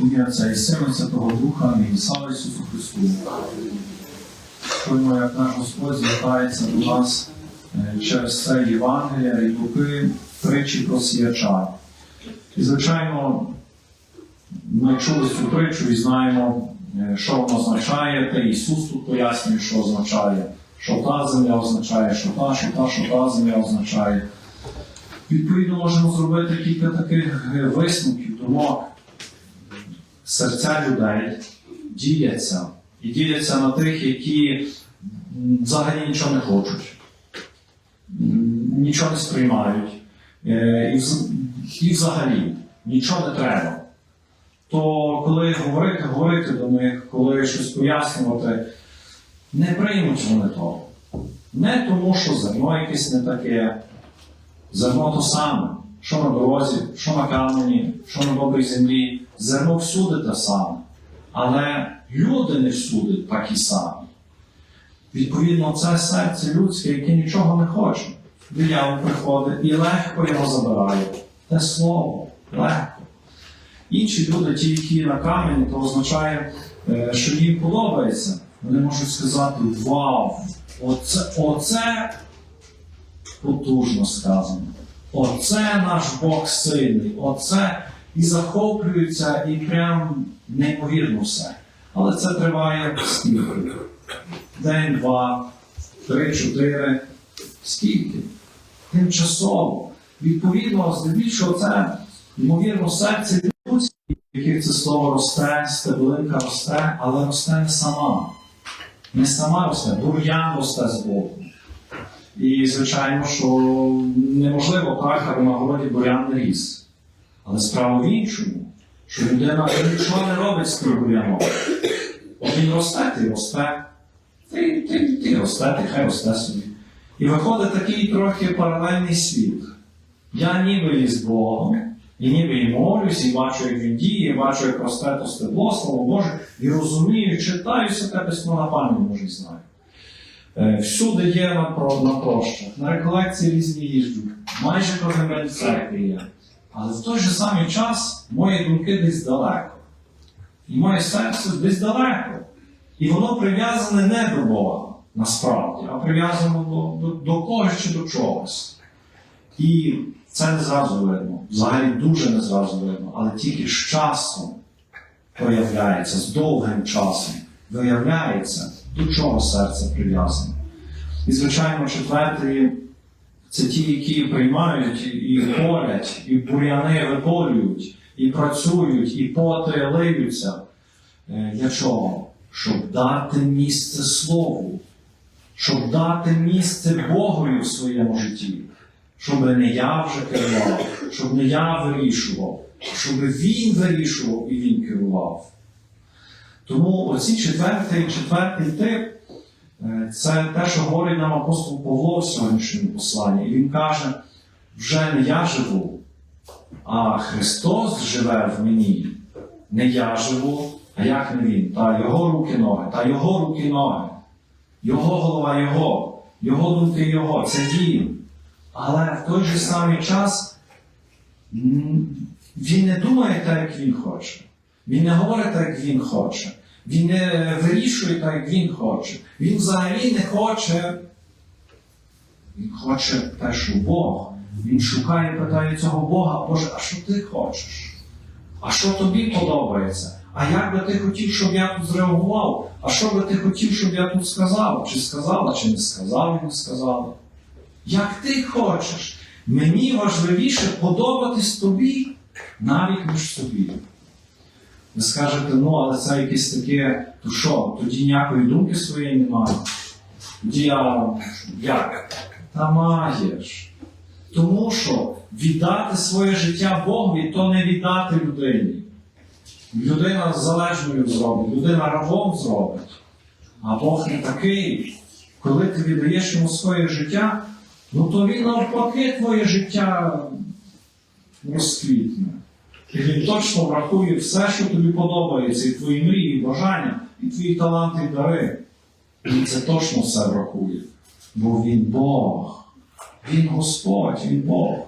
Ім'я Отця і Сина, Святого Духа, Амінь. Слава Ісусу Христу. Чуємо, як наш Господь звертається до нас е, через це Євангелія і Луки притчі про сіяча. І, звичайно, ми чули цю притчу і знаємо, е, що вона означає, та Ісус тут пояснює, що означає, що та земля означає, що та, що та, що та земля означає. Відповідно, можемо зробити кілька таких е, висновків, думок. Серця людей діляться і діляться на тих, які взагалі нічого не хочуть, нічого не сприймають, е, і, вз- і взагалі нічого не треба. То коли говорити, говорити до них, коли щось пояснювати, не приймуть вони того. Не тому, що зерно якесь не таке, Зерно то саме, що на дорозі, що на камені, що на добрій землі. Зерно всюди те саме. Але люди не всюди такі самі. Відповідно, це серце людське, яке нічого не хоче. Диявол приходить і легко його забирає. Те слово, легко. Інші люди, ті, які на камені, то означає, е, що їм подобається. Вони можуть сказати: Вау! Оце, оце потужно сказано. Оце наш Бог сильний, оце і захоплюється, і прям неймовірно все. Але це триває скільки? День, два, три, чотири. Скільки? Тимчасово. Відповідно, здебільшого це, ймовірно, серце людське, в яких це слово росте, стеблинка росте, але росте не сама. Не сама росте, бур'ян росте з боку. І, звичайно, що неможливо так, на городі бурян не ріс. Але справа в іншому, що людина нічого не робить з тим він росте, ти росте. Ти, ти, ти росте, ти хай росте собі. І виходить такий трохи паралельний світ. Я ніби із Богом, і ніби і молюсь, і бачу, як він діє, бачу, як росте то стебло, слово Боже, і розумію, читаю святе письмо на пам'ять, може, і знаю. Е, Всюди є на, на прощах, на реколекції різні їжджу, майже кожен день церкві є. Але в той же самий час мої думки десь далеко. І моє серце десь далеко. І воно прив'язане не до Бога насправді, а прив'язано до, до, до когось чи до чогось. І це не зразу видно, взагалі дуже не зразу видно, але тільки з часом проявляється, з довгим часом виявляється, до чого серце прив'язане. І, звичайно, четвертий це ті, які приймають і полять, і бур'яни виполюють, і працюють, і поти лиються. Е, Для чого? Щоб дати місце Слову, щоб дати місце Богові в своєму житті, щоб не я вже керував, щоб не я вирішував, щоб він вирішував і він керував. Тому оці четвертий, четвертий тип е, це те, що говорить нам апостол Павло в сьогоднішньому посланні. І він каже: вже не я живу, а Христос живе в мені. Не я живу, а як не він? Та його руки ноги, та його руки ноги, його голова його, його думки його, це він. Але в той же самий час він не думає так, як він хоче. Він не говорить так, як він хоче. Він не вирішує так, як він хоче. Він взагалі не хоче. Він хоче те, що Бог. Він шукає, питає цього Бога, Боже, а що ти хочеш? А що тобі подобається? А як би ти хотів, щоб я тут зреагував? А що би ти хотів, щоб я тут сказав? Чи сказала, чи не сказав, і не сказала? Як ти хочеш? Мені важливіше подобатись тобі навіть ніж собі. Ви скажете, ну, але це якесь таке, то що, тоді ніякої думки своєї немає. Тоді я як? Та маєш. Тому що віддати своє життя Богові, то не віддати людині. Людина залежною зробить, людина рабом зробить. А Бог не такий. Коли ти віддаєш йому своє життя, ну то він навпаки твоє життя розквітне. І він точно врахує все, що тобі подобається, і твої мрії, і бажання, і твої таланти і дари. Він це точно все врахує. Бо він Бог. Він Господь, він Бог.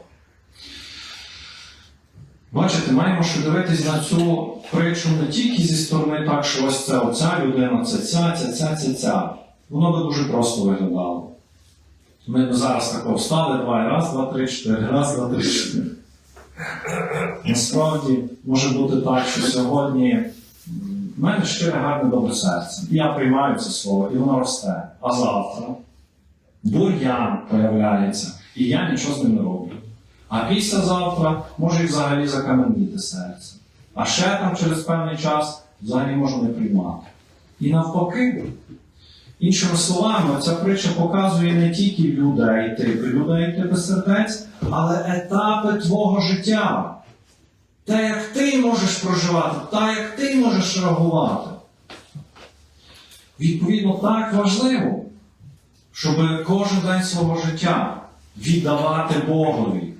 Бачите, маємо ще дивитись на цю притчу не тільки зі сторони так, що ось це оця людина, це ця, ця, ця, ця, ця. Воно би дуже просто виглядало. Ми зараз тако встали, два, раз, два, три, чотири, раз, два, три, чотири. Насправді може бути так, що сьогодні в мене щире гарне добре серце. Я приймаю це слово, і воно росте. А завтра бур'ян появляється, і я нічого з ним не роблю. А післязавтра може і взагалі закаменіти серце. А ще там через певний час взагалі можу не приймати. І навпаки, іншими словами, ця притча показує не тільки людей, типи людей, типи сердець, але етапи твого життя. Те, як ти можеш проживати, та як ти можеш реагувати. Відповідно, так важливо, щоб кожен день свого життя віддавати Богові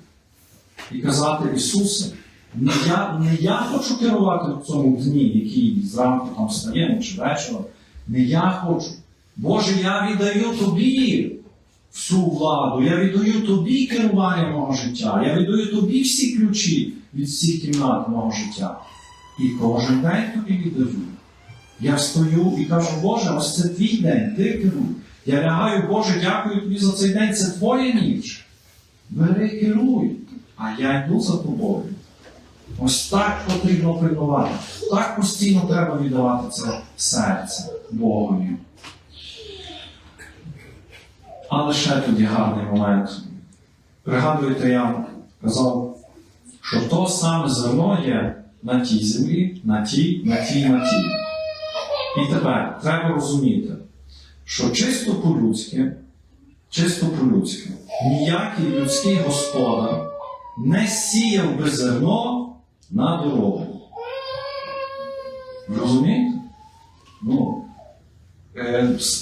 і казати Ісусе, не я, не я хочу керувати в цьому дні, який зранку там встаємо чи вечором. Не я хочу. Боже, я віддаю тобі всю владу, я віддаю тобі керування мого життя, я віддаю тобі всі ключі від всіх кімнат мого життя. І кожен день тобі віддаю. Я встаю і кажу, Боже, ось це твій день, ти керуй. Я лягаю, Боже, дякую тобі за цей день, це твоя ніч. Бери, керуй, а я йду за тобою. Ось так потрібно пильнувати. Так постійно треба віддавати це серце Богові. Але ще тоді гарний момент. Пригадуєте, я казав, що то саме зерно є на тій землі, на тій, на тій, на тій. І тепер треба розуміти, що чисто по-людськи, чисто по-людськи, ніякий людський господар не сіяв би зерно на дорогу. Розумієте? Ну,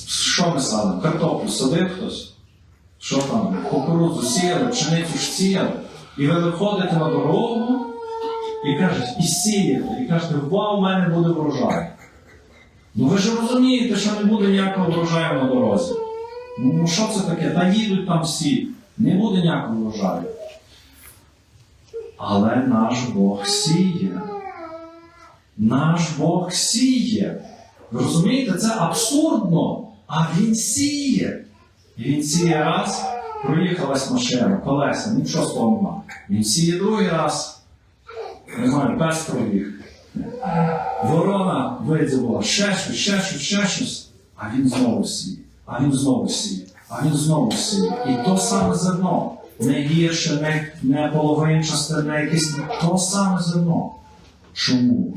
що ми садимо? Картоплю садив хтось? Що там? Кукурудзу сіяли, пшеницю ж сіяли. І ви виходите на дорогу і кажете, і сієте, і кажете, вау, у мене буде врожай. Ну ви ж розумієте, що не буде ніякого врожаю на дорозі. Ну що це таке? Та їдуть там всі. Не буде ніякого врожаю. Але наш Бог сіє. Наш Бог сіє. Ви розумієте, це абсурдно. А Він сіє. І він сіє раз, проїхалась машина, колеса, нічого з того. Він сіє другий раз. Не знаю, пес пробіг. Ворона видзювала, ще щось, ще щось, ще щось. А він знову сіє, а він знову сіє, а він знову сіє. І то саме зерно. Не гірше, не, не половинчасте, не якесь то саме зерно. Чому?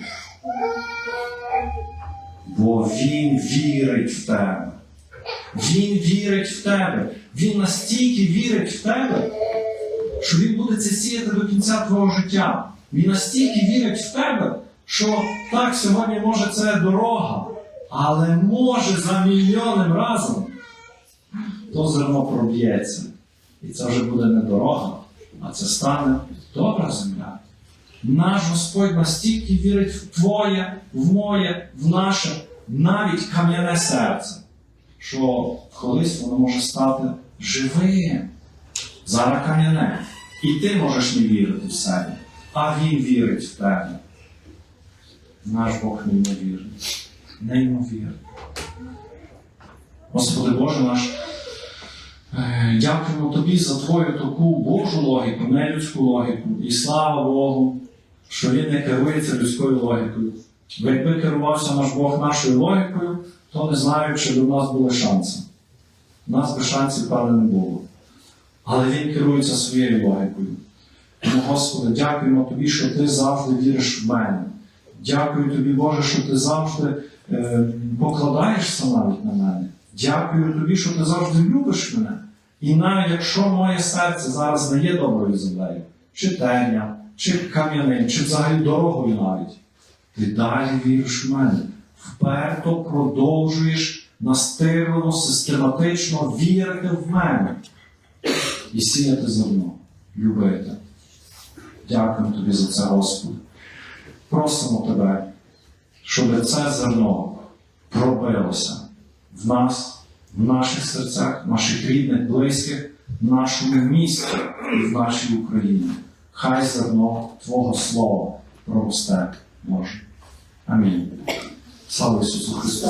Бо він вірить в тебе. Він вірить в тебе. Він настільки вірить в тебе, що він буде це сіяти до кінця твого життя. Він настільки вірить в тебе, що так, сьогодні може це дорога, але може за мільйонним разом то зерно проб'ється. І це вже буде не дорога, а це стане добра земля. Наш Господь настільки вірить в Твоє, в моє, в наше, навіть кам'яне серце, що колись воно може стати живим. Зараз кам'яне. І ти можеш не вірити в себе, а Він вірить в тебе. Наш Бог неймовірний. Неймовірний. Господи Боже наш, е, дякуємо Тобі за Твою таку Божу логіку, не людську логіку. І слава Богу, що Він не керується людською логікою. Бо якби керувався наш Бог нашою логікою, то не знаю, чи б у нас були шанси. У нас би шансів, певне, не було. Але Він керується своєю логікою. Тому, Господи, дякуємо Тобі, що Ти завжди віриш в мене. Дякую Тобі, Боже, що ти завжди е, покладаєшся навіть на мене. Дякую Тобі, що ти завжди любиш мене. І навіть якщо моє серце зараз не є доброю землею, чи темня, чи кам'яним, чи взагалі дорогою навіть, ти далі віриш в мене. Вперто продовжуєш настирливо, систематично вірити в мене і сіяти зерно, любити. Дякую тобі за це, Господи. Просимо тебе, щоб це зерно пробилося в нас, в наших серцях, в наших рідних, близьких, в нашому місті і в нашій Україні хай зерно Твого Слова проросте Боже. Амінь. Слава Ісусу Христу!